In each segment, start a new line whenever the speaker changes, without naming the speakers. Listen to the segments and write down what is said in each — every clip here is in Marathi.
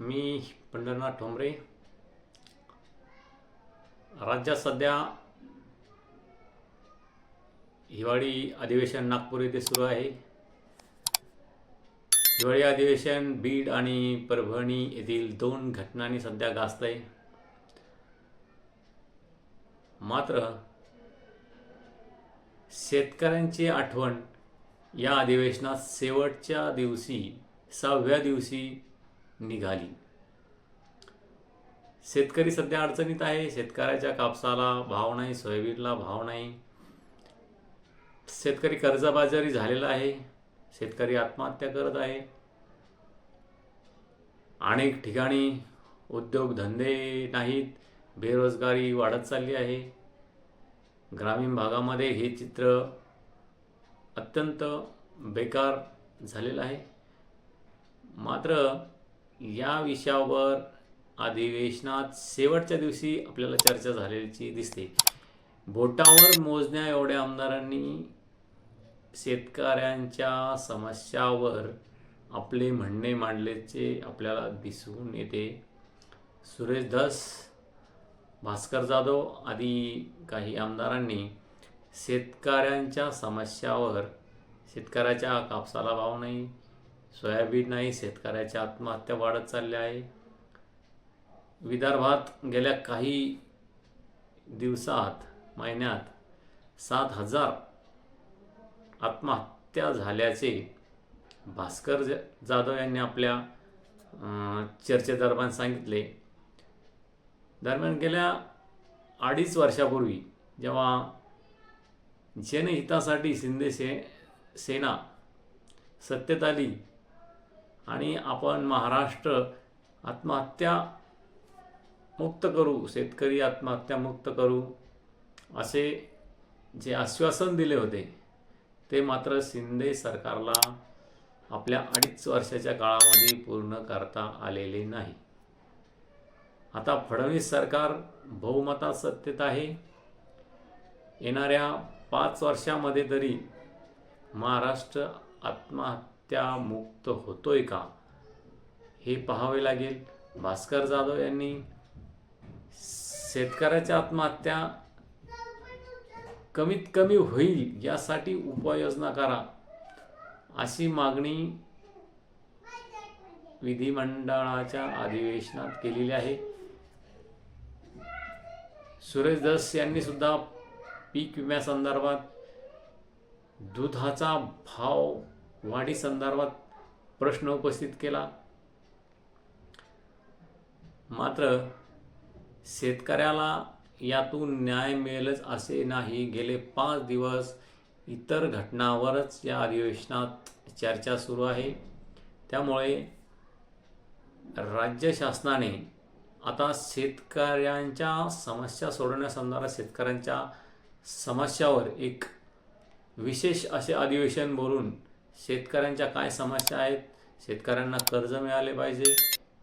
मी पंढरनाथ ठोंबरे राज्यात सध्या हिवाळी अधिवेशन नागपूर येथे सुरू आहे हिवाळी अधिवेशन बीड आणि परभणी येथील दोन घटनांनी सध्या गाजत आहे मात्र शेतकऱ्यांची आठवण या अधिवेशनात शेवटच्या दिवशी सहाव्या दिवशी निघाली. शेतकरी सध्या अडचणीत आहे. शेतकऱ्याच्या कापसाला भाव नाही सोयाबीनला भाव नाही. शेतकरी कर्जबाजारी झालेला आहे. शेतकरी आत्महत्या करत आहे. अनेक ठिकाणी उद्योगधंदे नाहीत. बेरोजगारी वाढत चालली आहे. ग्रामीण भागामध्ये हे चित्र अत्यंत बेकार झालेलं आहे. मात्र या विषयावर अधिवेशनात शेवटच्या दिवशी आपल्याला चर्चा झालेली दिसते. बोटावर मोजण्या एवढ्या आमदारांनी शेतकऱ्यांच्या समस्यावर आपले म्हणणे मांडल्याचे आपल्याला दिसून येते. सुरेश धस भास्कर जाधव आदी काही आमदारांनी शेतकऱ्यांच्या समस्यावर शेतकऱ्याच्या कापसाला भाव नाही सोयाबीन नाही शेतकऱ्याच्या आत्महत्या वाढत चालल्या आहे. विदर्भात गेल्या काही दिवसात महिन्यात सात हजार आत्महत्या झाल्याचे भास्कर ज जाधव यांनी आपल्या चर्चेदरम्यान सांगितले. दरम्यान गेल्या अडीच वर्षापूर्वी जेव्हा जनहितासाठी शिंदे से सेना सत्तेत आली आणि आपण महाराष्ट्र आत्महत्या मुक्त करू शेतकरी आत्महत्या मुक्त करू असे जे आश्वासन दिले होते ते मात्र शिंदे सरकारला आपल्या अडीच वर्षाच्या काळामध्ये पूर्ण करता आलेले नाही. आता फडणवीस सरकार बहुमतात सत्तेत आहे. येणाऱ्या पाच वर्षामध्ये तरी महाराष्ट्र आत्महत्या त्या मुक्त होतोय का? हे पाहावे लागेल. भास्कर जाधव यांनी शेतकऱ्याच्या आत्महत्या कमीत कमी होईल यासाठी उपाययोजना करा. अशी मागणी विधिमंडळाच्या अधिवेशनात केलेली आहे. सुरेश दस यांनी सुद्धा पीक विम्यासंदर्भात दुधाचा भाव वाढी संदर्भात प्रश्न उपस्थित केला. मात्र शेतकऱ्याला यातून न्याय मिळेलच असे नाही. गेले पाच दिवस इतर घटनांवरच या अधिवेशनात चर्चा सुरू आहे. त्यामुळे राज्य शासनाने आता शेतकऱ्यांच्या समस्या सोडवण्यासंदर्भात शेतकऱ्यांच्या समस्यावर एक विशेष असे अधिवेशन बोलून शेतकऱ्यांच्या काय समस्या आहेत? शेतकऱ्यांना कर्ज मिळाले पाहिजे.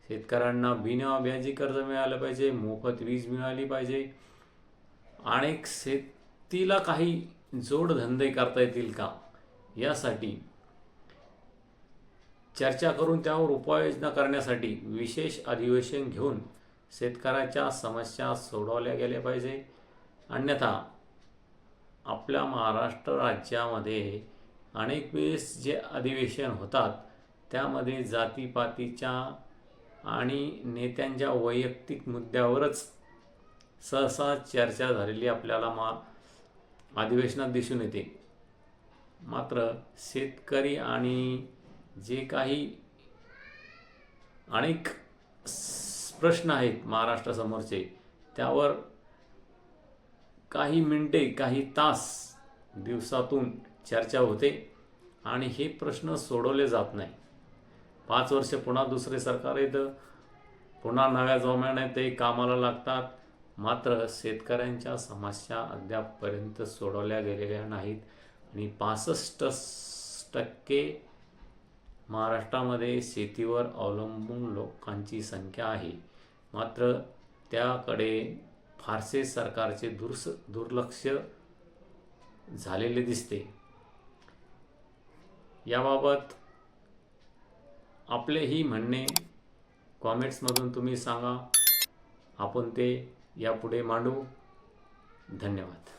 शेतकऱ्यांना बिना व्याजी कर्ज मिळालं पाहिजे. मोफत वीज मिळाली पाहिजे. आणि शेतीला काही जोडधंदे करता येतील का? यासाठी चर्चा करून त्यावर उपाययोजना करण्यासाठी विशेष अधिवेशन घेऊन शेतकऱ्याच्या समस्या सोडवल्या गेल्या पाहिजे. अन्यथा आपल्या महाराष्ट्र राज्यामध्ये अनेक वेळेस जे अधिवेशन होतात त्यामध्ये जातीपातीच्या आणि नेत्यांच्या वैयक्तिक मुद्द्यावरच सहसा चर्चा झालेली आपल्याला मा अधिवेशनात दिसून येते. मात्र शेतकरी आणि जे काही अनेक प्रश्न आहेत महाराष्ट्रासमोरचे त्यावर काही मिनटे काही तास दिवसातून चर्चा होते आणि हे प्रश्न सोडवले जात नाही. पाच वर्ष पुन्हा दुसरे सरकार येतं. पुन्हा नव्या जोम्याने ते कामाला लागतात. मात्र शेतकऱ्यांच्या समस्या अद्यापपर्यंत सोडवल्या गेलेल्या नाहीत. आणि पासष्ट टक्के महाराष्ट्रामध्ये शेतीवर अवलंबून लोकांची संख्या आहे. मात्र त्याकडे फारसे सरकारचे दुर्स दुर्लक्ष झालेले दिसते. याबाबत आपलेही म्हणणे कॉमेंट्समधून तुम्ही सांगा. आपण ते यापुढे मांडू. धन्यवाद.